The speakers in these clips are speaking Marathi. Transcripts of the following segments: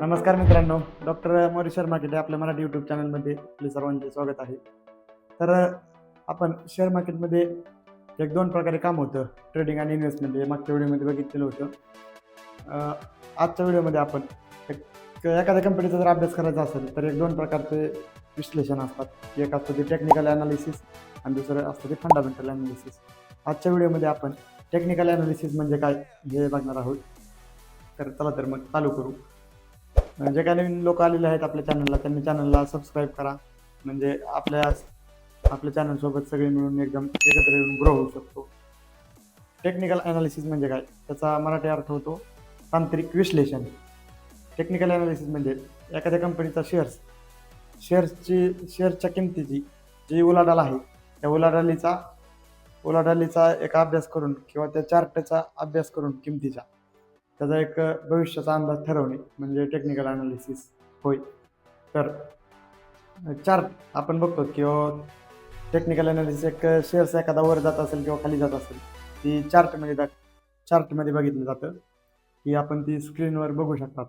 नमस्कार मित्रांनो डॉक्टर मोरी शर्मा मार्केट आपल्या मराठी यूट्यूब चॅनलमध्ये आपले सर्वांचे स्वागत आहे. तर आपण शेअर मार्केटमध्ये एक दोन प्रकारे काम होतं ट्रेडिंग आणि इन्व्हेस्टमेंट हे मागच्या व्हिडिओमध्ये बघितलेलं होतं. आजच्या व्हिडिओमध्ये आपण एक एखाद्या कंपनीचा जर अभ्यास करायचा असेल तर एक दोन प्रकारचे विश्लेषण असतात. एक असतं ते टेक्निकल ॲनालिसिस आणि दुसरं असतं ते फंडामेंटल ॲनालिसिस आजच्या व्हिडिओमध्ये आपण टेक्निकल ॲनालिसिस म्हणजे काय हे बघणार आहोत. तर चला तर मग चालू करू. जे काही नवीन लोक आलेले आहेत आपल्या चॅनलला त्यांनी चॅनलला सबस्क्राईब करा. म्हणजे आपल्या आपल्या चॅनलसोबत सगळे मिळून एकदम एकत्र येऊन ग्रो होऊ शकतो. टेक्निकल ॲनालिसिस म्हणजे काय? त्याचा मराठी अर्थ होतो तांत्रिक विश्लेषण. टेक्निकल ॲनालिसिस म्हणजे एखाद्या कंपनीचा शेअर्स शेअर्सची शेअर्सच्या किमतीची जी उलाढाल आहे त्या उलाढालीचा उलाढालीचा एक अभ्यास करून किंवा त्या चार्टचा अभ्यास करून किमतीचा त्याचा एक भविष्याचा अंदाज ठरवणे म्हणजे टेक्निकल अनालिसिस होय. तर चार्ट आपण बघतो किंवा टेक्निकल अनालिसिस एक शेअर्स एखादा वर जात असेल किंवा खाली जात असेल ती चार्टमध्ये दा चार्टमध्ये बघितलं जातं. की आपण ती स्क्रीनवर बघू शकतात.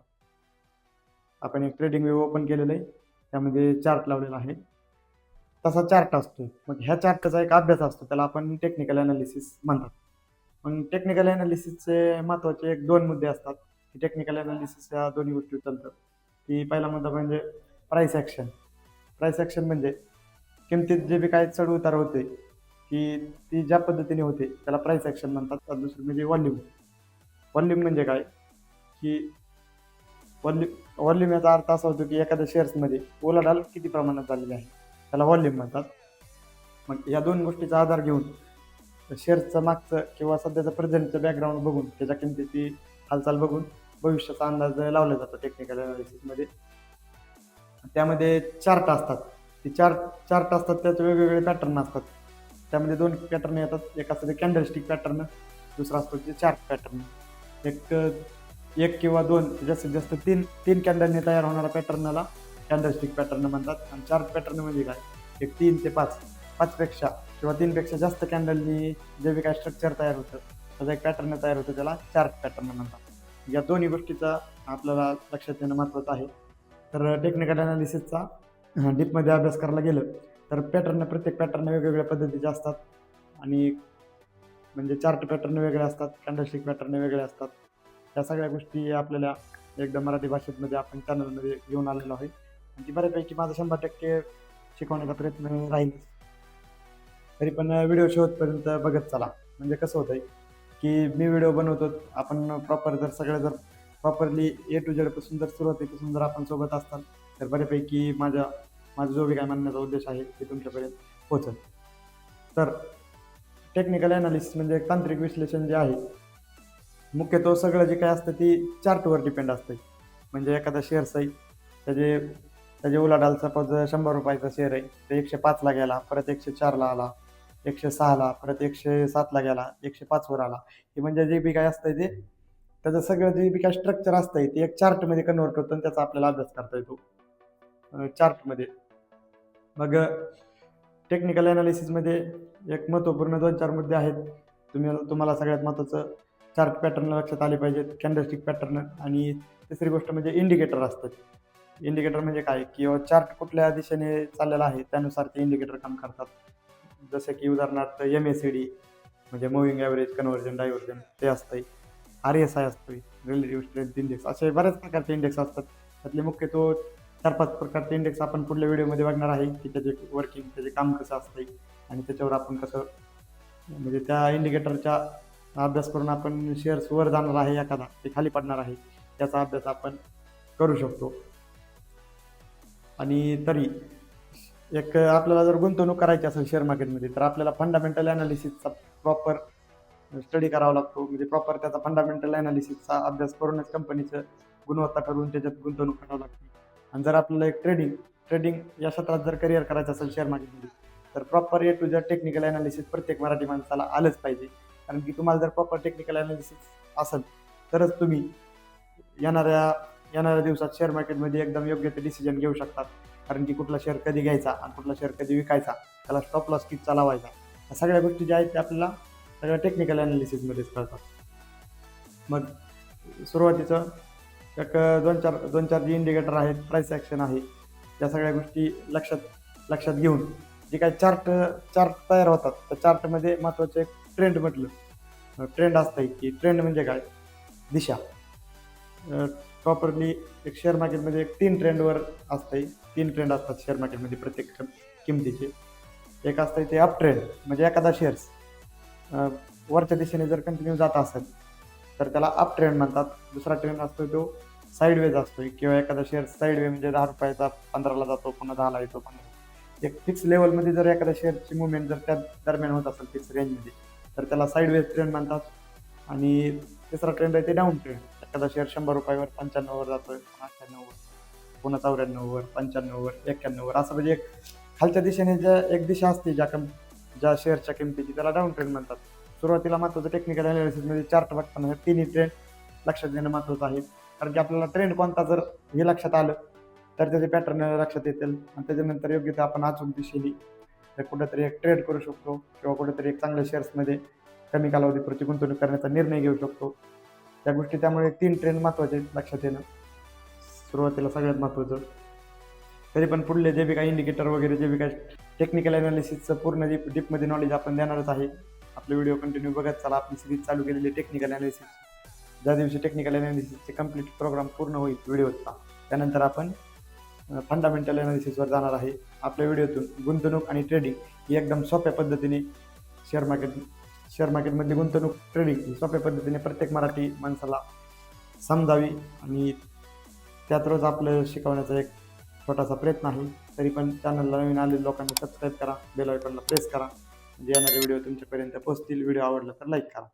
आपण एक ट्रेडिंग व्यू ओपन केलेलं आहे त्यामध्ये चार्ट लावलेला आहे. तसा चार्ट असतो. मग ह्या चार्टचा एक अभ्यास असतो त्याला आपण टेक्निकल अनालिसिस म्हणतात. मग टेक्निकल अनालिसिसचे महत्त्वाचे एक दोन मुद्दे असतात. की टेक्निकल अनालिसिस या दोन्ही गोष्टी उचलतात. की पहिला मुद्दा म्हणजे प्राईस ॲक्शन प्राईस ॲक्शन म्हणजे किमतीत जे बी काय चढ उतार होते की ती ज्या पद्धतीने होते त्याला प्राईस ॲक्शन म्हणतात. तर दुसरं म्हणजे व्हॉल्यूम वॉल्यूम म्हणजे काय? की वॉल्यूम व्हॉल्यूम याचा अर्थ असा होतो की एखाद्या शेअर्समध्ये ओलाढाल किती प्रमाणात झालेली आहे. त्याला व्हॉल्यूम म्हणतात. मग या दोन गोष्टीचा आधार घेऊन शेअर्सचं मागचं किंवा सध्याचं प्रेझेंटचं बॅकग्राऊंड बघून त्याच्या किमतीची हालचाल बघून भविष्याचा अंदाज लावला जातो टेक्निकल अनालिसिसमध्ये त्यामध्ये चार्ट असतात. ती चार्ट चार्ट असतात त्याचे वेगवेगळे पॅटर्न असतात. त्यामध्ये दोन पॅटर्न येतात. एक असतं ते कॅन्डलस्टिक पॅटर्न दुसरा असतो ते चार्ट पॅटर्न एक एक किंवा दोन जास्तीत जास्त तीन तीन कॅन्डलने तयार होणारा पॅटर्नला कॅन्डलस्टिक पॅटर्न म्हणतात. आणि चार्ट पॅटर्न म्हणजे काय? एक तीन ते पाच पाचपेक्षा किंवा तीनपेक्षा जास्त कॅन्डलनी जे बी काय स्ट्रक्चर तयार होतं त्याचा एक पॅटर्न तयार होतं त्याला चार्ट पॅटर्न म्हणतात. या दोन्ही गोष्टीचा आपल्याला लक्षात येणं महत्त्वाचं आहे. तर टेक्निकल अनालिसिसचा डीपमध्ये अभ्यास करायला गेलं तर पॅटर्न प्रत्येक पॅटर्न वेगवेगळ्या पद्धतीचे असतात. आणि म्हणजे चार्ट पॅटर्न वेगळे असतात कॅन्डलस्टिक पॅटर्न वेगळे असतात. या सगळ्या गोष्टी आपल्याला एकदम मराठी भाषेमध्ये आपण चॅनलमध्ये घेऊन आलेलो आहे. आणि ती बऱ्यापैकी माझा शंभर टक्के शिकवण्याचा प्रयत्न राहील तरी पण व्हिडिओ शेवटपर्यंत बघत चला. म्हणजे कसं होतंय की मी व्हिडिओ बनवतो आपण प्रॉपर जर सगळं जर प्रॉपरली ए टू जेडपासून जर सुरुवातीपासून जर आपण सोबत असताल तर बऱ्यापैकी माझ्या माझा जो बी काय म्हणण्याचा उद्देश आहे ते तुमच्याकडे पोचल तर टेक्निकल ॲनालिसिस म्हणजे तांत्रिक विश्लेषण जे आहे मुख्यतः सगळं जे काय असतं ती चार्टवर डिपेंड असतं म्हणजे एखादा शेअर्स आहे त्याचे त्याचे उलाढाल सपोज शंभर रुपयाचा शेअर आहे ते एकशे पाचला गेला परत एकशे चारला आला एकशे सहाला परत एकशे सातला गेला एकशे पाचवर आला. हे म्हणजे जे बी काय असतंय ते त्याचं सगळं जे बी काय स्ट्रक्चर असतंय ते एक चार्टमध्ये कन्वर्ट होतं आणि त्याचा आपल्याला अभ्यास करता येतो. चार्टमध्ये मग टेक्निकल ॲनालिसिसमध्ये एक महत्त्वपूर्ण दोन चार मुद्दे आहेत. तुम्ही तुम्हाला सगळ्यात महत्त्वाचं चार्ट पॅटर्न लक्षात आले पाहिजेत. कॅन्डलस्टिक पॅटर्न आणि तिसरी गोष्ट म्हणजे इंडिकेटर असतात. इंडिकेटर म्हणजे काय? किंवा चार्ट कुठल्या दिशेने चाललेला आहे त्यानुसार ते इंडिकेटर काम करतात. जसं की उदाहरणार्थ एम एस सी डी म्हणजे मुव्हिंग ॲव्हरेज कन्व्हर्जन डायव्हर्जन ते असतंय. आर एस आय असतोय रिलेटिव्ह स्ट्रेंथ इंडेक्स असे बऱ्याच प्रकारचे इंडेक्स असतात. त्यातले मुख्य तो चार पाच प्रकारचे इंडेक्स आपण पुढल्या व्हिडिओमध्ये बघणार आहे की त्याचे वर्किंग त्याचे काम कसं असतंय आणि त्याच्यावर आपण कसं म्हणजे त्या इंडिकेटरच्या अभ्यास करून आपण शेअर्स वर जाणार आहे एखादा ते खाली पडणार आहे त्याचा अभ्यास आपण करू शकतो. आणि तरी एक आपल्याला जर गुंतवणूक करायची असेल शेअर मार्केटमध्ये तर आपल्याला फंडामेंटल अनालिसिसचा प्रॉपर स्टडी करावा लागतो. म्हणजे प्रॉपर त्याचा फंडामेंटल अनालिसिसचा अभ्यास करूनच कंपनीचं गुणवत्ता ठरवून त्याच्यात गुंतवणूक करावं लागते. आणि जर आपल्याला एक ट्रेडिंग ट्रेडिंग या क्षेत्रात जर करिअर करायचं असेल शेअर मार्केटमध्ये तर प्रॉपर ए टू जर टेक्निकल अनालिसिस प्रत्येक मराठी माणसाला आलंच पाहिजे. कारण की तुम्हाला जर प्रॉपर टेक्निकल ॲनालिसिस असेल तरच तुम्ही येणाऱ्या येणाऱ्या दिवसात शेअर मार्केटमध्ये एकदम योग्य ते डिसिजन घेऊ शकतात कारण की कुठला शेअर कधी घ्यायचा आणि कुठला शेअर कधी विकायचा त्याला स्टॉप लॉस किती चालवायचा या सगळ्या गोष्टी ज्या आहेत त्या आपल्याला सगळ्या टेक्निकल ॲनालिसिसमध्येच कळतात. मग सुरुवातीचं एक दोन चार दोन चार जे इंडिकेटर आहेत प्राईस ॲक्शन आहे या सगळ्या गोष्टी लक्षात लक्षात घेऊन जे काही चार्ट चार्ट तयार होतात त्या चार्टमध्ये महत्त्वाचं एक ट्रेंड म्हटलं. ट्रेंड असतं की ट्रेंड म्हणजे काय? दिशा. प्रॉपरली एक शेअर मार्केटमध्ये एक तीन ट्रेंडवर असतंय. तीन ट्रेंड असतात शेअर मार्केटमध्ये प्रत्येक किमतीचे. एक असतं ते अप ट्रेंड म्हणजे एखादा शेअर्स वरच्या दिशेने जर कंटिन्यू जात असेल तर त्याला अप ट्रेंड म्हणतात. दुसरा ट्रेंड असतो तो साईडवेज असतो किंवा एखादा शेअर साईडवे म्हणजे दहा रुपयाचा पंधराला जातो पुन्हा दहाला येतो पुन्हा. एक फिक्स लेवलमध्ये जर एखाद्या शेअरची मुवमेंट जर त्या दरम्यान होत असेल फिक्स रेंजमध्ये तर त्याला साईडवेज ट्रेंड म्हणतात. आणि तिसरा ट्रेंड आहे ते डाऊन ट्रेंड एखादा शेअर शंभर रुपयावर पंच्याण्णववर जातोय अठ्ठ्याण्णववर पुन्हा चौऱ्याण्णववर पंच्याण्णववर एक्क्याण्णववर असं म्हणजे एक खालच्या दिशेने ज्या एक दिशा असते ज्या कम ज्या शेअरच्या किमतीची त्याला डाऊन ट्रेंड म्हणतात. सुरुवातीला महत्त्वाचं टेक्निकल अनालिसिसमध्ये चार्ट बघताना हे तिन्ही ट्रेंड लक्षात घेणं महत्त्वाचं आहे. कारण की आपल्याला ट्रेंड कोणता जर हे लक्षात आलं तर त्याचे पॅटर्न लक्षात येतील. आणि त्याच्यानंतर योग्य ते आपण अचूक दिशेली तर कुठेतरी एक ट्रेड करू शकतो किंवा कुठेतरी एक चांगल्या शेअर्समध्ये कमी कालावधीपुरती गुंतवणूक करण्याचा निर्णय घेऊ शकतो. त्या गोष्टी त्यामुळे तीन ट्रेंड महत्त्वाचे लक्षात येणं सुरुवातीला सगळ्यात महत्त्वाचं तरी पण पुढले जे बी काही इंडिकेटर वगैरे जे बी काही टेक्निकल अनालिसिसचं पूर्ण डीप डीपमध्ये नॉलेज आपण देणारच आहे. आपले व्हिडिओ कंटिन्यू बघत चला आपली सिरीज चालू केलेली टेक्निकल अनालिसिस ज्या दिवशी टेक्निकल अनालिसिसचे कंप्लीट प्रोग्राम पूर्ण होईल व्हिडिओचा त्यानंतर आपण फंडामेंटल अनालिसिसवर जाणार आहे. आपल्या व्हिडिओतून गुंतवणूक आणि ट्रेडिंग ही एकदम सोप्या पद्धतीने शेअर मार्केट शेअर मार्केटमधली गुंतवणूक ट्रेडिंग ही सोप्या पद्धतीने प्रत्येक मराठी माणसाला समजावी आणि त्यात रोज आपलं शिकवण्याचा एक छोटासा प्रयत्न आहे. तरी पण चॅनलला नवीन आलेल्या लोकांनी सबस्क्राईब करा बेल आयकॉनला प्रेस करा. म्हणजे येणारे व्हिडिओ तुमच्यापर्यंत पोहोचतील. व्हिडिओ आवडला तर लाईक करा.